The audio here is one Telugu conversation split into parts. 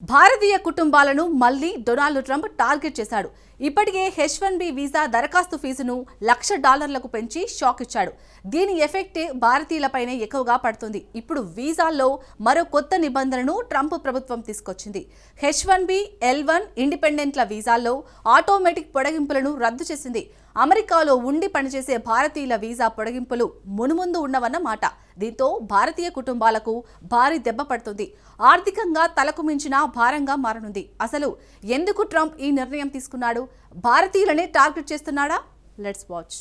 భారతీయ కుటుంబాలను మళ్ళీ డొనాల్డ్ ట్రంప్ టార్గెట్ చేశాడు. ఇప్పటికే హెచ్ వన్ బి వీసా దరఖాస్తు ఫీజును లక్ష డాలర్లకు పెంచి షాక్ ఇచ్చాడు. దీని ఎఫెక్ట్ భారతీయులపైనే ఎక్కువగా పడుతుంది. ఇప్పుడు వీసాల్లో మరో కొత్త నిబంధనను ట్రంప్ ప్రభుత్వం తీసుకొచ్చింది. H one B L one ఇండిపెండెంట్ల వీసాల్లో ఆటోమేటిక్ పొడిగింపులను రద్దు చేసింది. అమెరికాలో ఉండి పనిచేసే భారతీయుల వీసా పొడిగింపులు మునుముందు ఉన్నవన్నమాట. దీంతో భారతీయ కుటుంబాలకు భారీ దెబ్బ పడుతుంది. ఆర్థికంగా తలకు మించిన భారంగా మారనుంది. అసలు ఎందుకు ట్రంప్ ఈ నిర్ణయం తీసుకున్నాడు? భారతీయులనే టార్గెట్ చేస్తున్నాడా? లెట్స్ వాచ్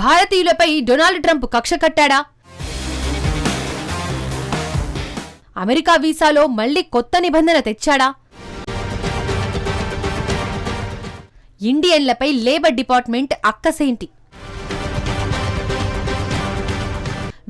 భారతీయులపై డొనాల్డ్ ట్రంప్ కక్ష కట్టాడా? అమెరికా వీసాలో మళ్ళీ కొత్త నిబంధన తెచ్చాడా? ఇండియన్లపై లేబర్ డిపార్ట్మెంట్ అక్కసేంటి?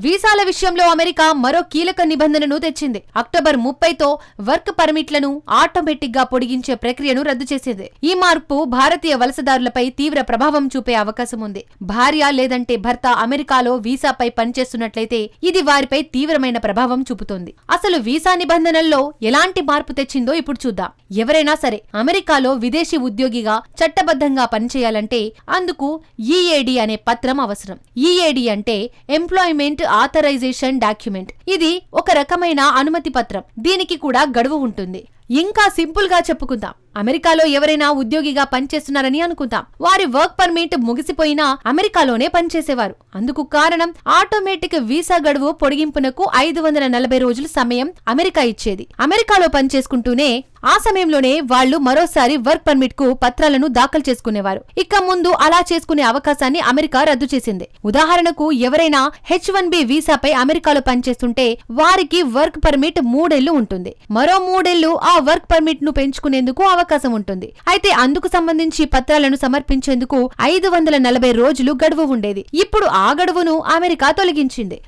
వీసాల విషయంలో అమెరికా మరో కీలక నిబంధనను తెచ్చింది. అక్టోబర్ ముప్పైతో వర్క్ పర్మిట్లను ఆటోమేటిక్గా పొడిగించే ప్రక్రియను రద్దు చేసింది. ఈ మార్పు భారతీయ వలసదారులపై తీవ్ర ప్రభావం చూపే అవకాశం ఉంది. భార్య లేదంటే భర్త అమెరికాలో వీసాపై పనిచేస్తున్నట్లయితే ఇది వారిపై తీవ్రమైన ప్రభావం చూపుతోంది. అసలు వీసా నిబంధనల్లో ఎలాంటి మార్పు తెచ్చిందో ఇప్పుడు చూద్దాం. ఎవరైనా సరే అమెరికాలో విదేశీ ఉద్యోగిగా చట్టబద్ధంగా పనిచేయాలంటే అందుకు ఈఏడి అనే పత్రం అవసరం. ఈఏడి అంటే ఎంప్లాయ్మెంట్ ఆథరైజేషన్ డాక్యుమెంట్ ఇది ఒక రకమైన అనుమతి పత్రం. దీనికి కూడా గడువు ఉంటుంది. ఇంకా సింపుల్గా చెప్పుకుందాం. అమెరికాలో ఎవరైనా ఉద్యోగిగా పనిచేస్తున్నారని అనుకుందాం. వారి వర్క్ పర్మిట్ ముగిసిపోయినా అమెరికాలోనే పనిచేసేవారు. అందుకు కారణం ఆటోమేటిక్ వీసా గడువు పొడిగింపునకు ఐదు వందల నలభై రోజుల సమయం అమెరికా ఇచ్చేది. అమెరికాలో పనిచేసుకుంటూనే ఆ సమయంలోనే వాళ్ళు మరోసారి వర్క్ పర్మిట్కు పత్రాలను దాఖలు చేసుకునేవారు. ఇక ముందు అలా చేసుకునే అవకాశాన్ని అమెరికా రద్దు చేసింది. ఉదాహరణకు ఎవరైనా హెచ్ వన్ బి వీసాపై అమెరికాలో పనిచేస్తుంటే వారికి వర్క్ పర్మిట్ మూడేళ్ళు ఉంటుంది. మరో మూడేళ్ళు ఆ వర్క్ పర్మిట్ను పెంచుకునేందుకు అవకాశం ఉంటుంది. అయితే అందుకు సంబంధించి పత్రాలను సమర్పించేందుకు ఐదు వందల నలభై రోజులు గడువు ఉండేది. ఇప్పుడు ఆ గడువును అమెరికా తొలగించింది.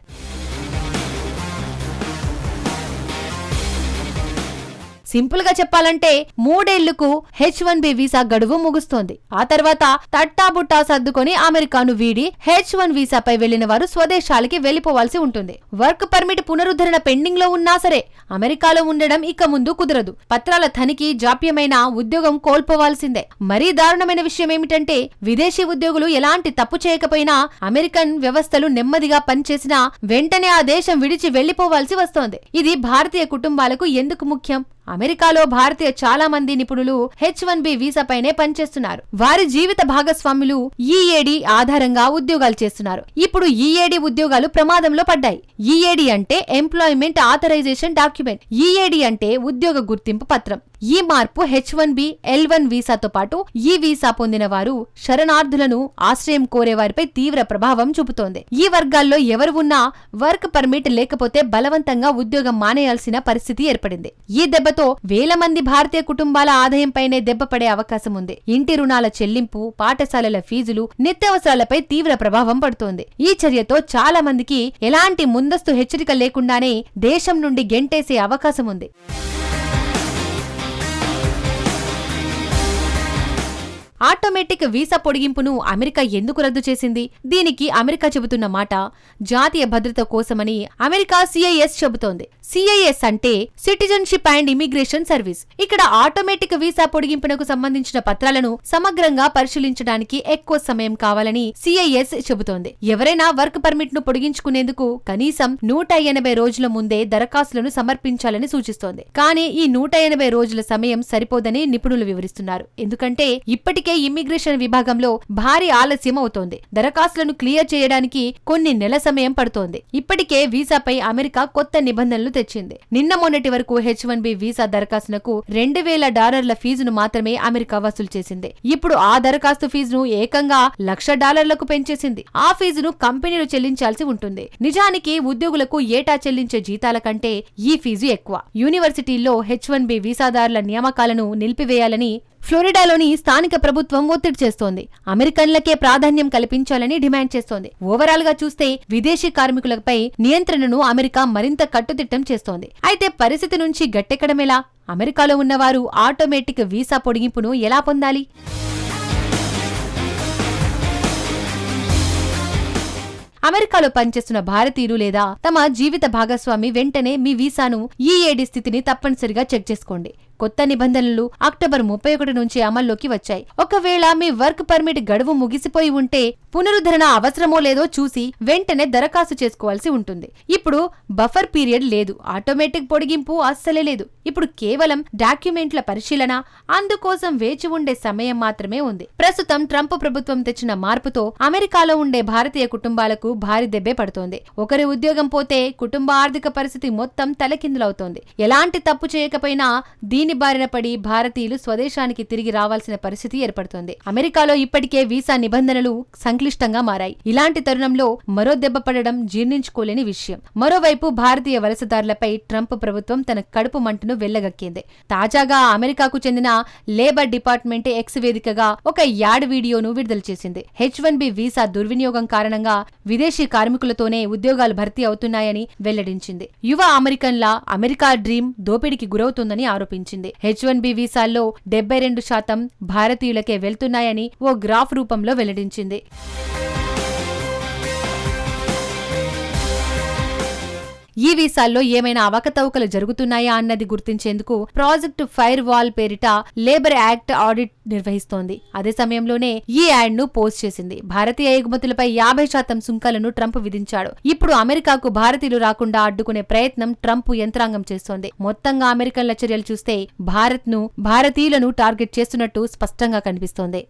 సింపుల్గా చెప్పాలంటే మూడేళ్ళకు హెచ్ వన్ బి వీసా గడువు ముగుస్తోంది. ఆ తర్వాత తట్టాబుట్టా సర్దుకొని అమెరికాను వీడి హెచ్ వన్ వీసాపై వెళ్ళిన వారు స్వదేశాలకి వెళ్ళిపోవాల్సి ఉంటుంది. వర్క్ పర్మిట్ పునరుద్ధరణ పెండింగ్లో ఉన్నా సరే అమెరికాలో ఉండడం ఇక ముందు కుదరదు. పత్రాల తనిఖీ జాప్యమైన ఉద్యోగం కోల్పోవాల్సిందే. మరీ దారుణమైన విషయం ఏమిటంటే విదేశీ ఉద్యోగులు ఎలాంటి తప్పు చేయకపోయినా అమెరికన్ వ్యవస్థలు నెమ్మదిగా పనిచేసినా వెంటనే ఆ దేశం విడిచి వెళ్ళిపోవాల్సి వస్తోంది. ఇది భారతీయ కుటుంబాలకు ఎందుకు ముఖ్యం? అమెరికాలో భారతీయ చాలా మంది నిపుణులు హెచ్ వన్ బి వీసాపైనే పనిచేస్తున్నారు. వారి జీవిత భాగస్వాములు ఈఏడి ఆధారంగా ఉద్యోగాలు చేస్తున్నారు. ఇప్పుడు ఈఏడి ఉద్యోగాలు ప్రమాదంలో పడ్డాయి. ఈఏడి అంటే ఎంప్లాయ్మెంట్ ఆథరైజేషన్ డాక్యుమెంట్. ఈఏడి అంటే ఉద్యోగ గుర్తింపు పత్రం. ఈ మార్పు H one B L one వీసాతో పాటు ఈ వీసా పొందిన వారు శరణార్థులను ఆశ్రయం కోరే వారిపై తీవ్ర ప్రభావం చూపుతోంది. ఈ వర్గాల్లో ఎవరు ఉన్నా వర్క్ పర్మిట్ లేకపోతే బలవంతంగా ఉద్యోగం మానేయాల్సిన పరిస్థితి ఏర్పడింది. ఈ దెబ్బతో వేల మంది భారతీయ కుటుంబాల ఆదాయంపైనే దెబ్బపడే అవకాశం ఉంది. ఇంటి రుణాల చెల్లింపు పాఠశాలల ఫీజులు నిత్యావసరాలపై తీవ్ర ప్రభావం పడుతోంది. ఈ చర్యతో చాలా మందికి ఎలాంటి ముందస్తు హెచ్చరిక లేకుండానే దేశం నుండి గెంటేసే అవకాశం ఉంది. ఆటోమేటిక్ వీసా పొడిగింపును అమెరికా ఎందుకు రద్దు చేసింది? దీనికి అమెరికా చెబుతున్న మాట జాతీయ భద్రత కోసమని అమెరికా సిఐఎస్ చెబుతోంది. సిఐఎస్ అంటే సిటిజన్షిప్ అండ్ ఇమిగ్రేషన్ సర్వీస్. ఇక్కడ ఆటోమేటిక్ వీసా పొడిగింపునకు సంబంధించిన పత్రాలను సమగ్రంగా పరిశీలించడానికి ఎక్కువ సమయం కావాలని సిఐఎస్ చెబుతోంది. ఎవరైనా వర్క్ పర్మిట్ను పొడిగించుకునేందుకు కనీసం నూట ఎనభై రోజుల ముందే దరఖాస్తులను సమర్పించాలని సూచిస్తోంది. కానీ ఈ నూట ఎనభై రోజుల సమయం సరిపోదని నిపుణులు వివరిస్తున్నారు. ఎందుకంటే ఇప్పటికే ఇమ్మిగ్రేషన్ విభాగంలో భారీ ఆలస్యం అవుతోంది దరఖాస్తులను క్లియర్ చేయడానికి కొన్ని నెల సమయం పడుతోంది. ఇప్పటికే వీసాపై అమెరికా కొత్త నిబంధనలు తెచ్చింది. నిన్న మొన్నటి వరకు హెచ్ వన్ బి వీసా దరఖాస్తునకు రెండు వేల డాలర్ల ఫీజును మాత్రమే అమెరికా వసూలు చేసింది. ఇప్పుడు ఆ దరఖాస్తు ఫీజును ఏకంగా లక్ష డాలర్లకు పెంచేసింది. ఆ ఫీజును కంపెనీలు చెల్లించాల్సి ఉంటుంది. నిజానికి ఉద్యోగులకు ఏటా చెల్లించే జీతాల కంటే ఈ ఫీజు ఎక్కువ. యూనివర్సిటీల్లో హెచ్ వన్ బి వీసాదారుల నియామకాలను నిలిపివేయాలని ఫ్లోరిడాలోని స్థానిక ప్రభుత్వం ఒత్తిడి చేస్తోంది. అమెరికన్లకే ప్రాధాన్యం కల్పించాలని డిమాండ్ చేస్తోంది. ఓవరాల్గా చూస్తే విదేశీ కార్మికులపై నియంత్రణను అమెరికా మరింత కట్టుదిట్టం చేస్తోంది. అయితే పరిస్థితి నుంచి గట్టెక్కడమేలా? అమెరికాలో ఉన్నవారు ఆటోమేటిక్ వీసా పొడిగింపును ఎలా పొందాలి? అమెరికాలో పనిచేస్తున్న భారతీయులు లేదా తమ జీవిత భాగస్వామి వెంటనే మీ వీసాను ఈఏడి స్థితిని తప్పనిసరిగా చెక్ చేసుకోండి. కొత్త నిబంధనలు అక్టోబర్ ముప్పై ఒకటి నుంచి అమల్లోకి వచ్చాయి. ఒకవేళ మీ వర్క్ పర్మిట్ గడువు ముగిసిపోయి ఉంటే పునరుద్ధరణ అవసరమో లేదో చూసి వెంటనే దరఖాస్తు చేసుకోవాల్సి ఉంటుంది. ఇప్పుడు బఫర్ పీరియడ్ లేదు. ఆటోమేటిక్ పొడిగింపు అస్సలే లేదు. ఇప్పుడు కేవలం డాక్యుమెంట్ల పరిశీలన అందుకోసం వేచి ఉండే సమయం మాత్రమే ఉంది. ప్రస్తుతం ట్రంప్ ప్రభుత్వం తెచ్చిన మార్పుతో అమెరికాలో ఉండే భారతీయ కుటుంబాలకు భారీ దెబ్బే పడుతోంది. ఒకరి ఉద్యోగం పోతే కుటుంబ ఆర్థిక పరిస్థితి మొత్తం తలకిందులవుతోంది. ఎలాంటి తప్పు చేయకపోయినా దీని బారిన పడి భారతీయులు స్వదేశానికి తిరిగి రావాల్సిన పరిస్థితి ఏర్పడుతోంది. అమెరికాలో ఇప్పటికే వీసా నిబంధనలు సంక్లిష్టంగా మారాయి. ఇలాంటి తరుణంలో మరో దెబ్బ పడడం జీర్ణించుకోలేని విషయం. మరోవైపు భారతీయ వలసదారులపై ట్రంప్ ప్రభుత్వం తన కడుపు మంటను వెళ్ళగక్కింది. తాజాగా అమెరికాకు చెందిన లేబర్ డిపార్ట్మెంట్ ఎక్స్ వేదికగా ఒక యాడ్ వీడియోను విడుదల చేసింది. హెచ్ వన్ బి వీసా దుర్వినియోగం కారణంగా విదేశీ కార్మికులతోనే ఉద్యోగాలు భర్తీ అవుతున్నాయని వెల్లడించింది. యువ అమెరికన్ల అమెరికా డ్రీమ్ దోపిడీకి గురవుతుందని ఆరోపించింది. హెచ్ వన్ బి వీసాల్లో డెబ్బై రెండు శాతం భారతీయులకే వెళ్తున్నాయని ఓ గ్రాఫ్ రూపంలో వెల్లడించింది. ఈ వీసాల్లో ఏమైనా అవకతవకలు జరుగుతున్నాయా అన్నది గుర్తించేందుకు ప్రాజెక్ట్ ఫైర్ వాల్ పేరిట లేబర్ యాక్ట్ ఆడిట్ నిర్వహిస్తోంది. అదే సమయంలోనే ఈ యాడ్ను పోస్ట్ చేసింది. భారతీయ ఎగుమతులపై యాభై శాతం సుంకాలను ట్రంప్ విధించాడు. ఇప్పుడు అమెరికాకు భారతీయులు రాకుండా అడ్డుకునే ప్రయత్నం ట్రంప్ యంత్రాంగం చేస్తోంది. మొత్తంగా అమెరికన్ల చర్యలు చూస్తే భారత్ను భారతీయులను టార్గెట్ చేస్తున్నట్టు స్పష్టంగా కనిపిస్తోంది.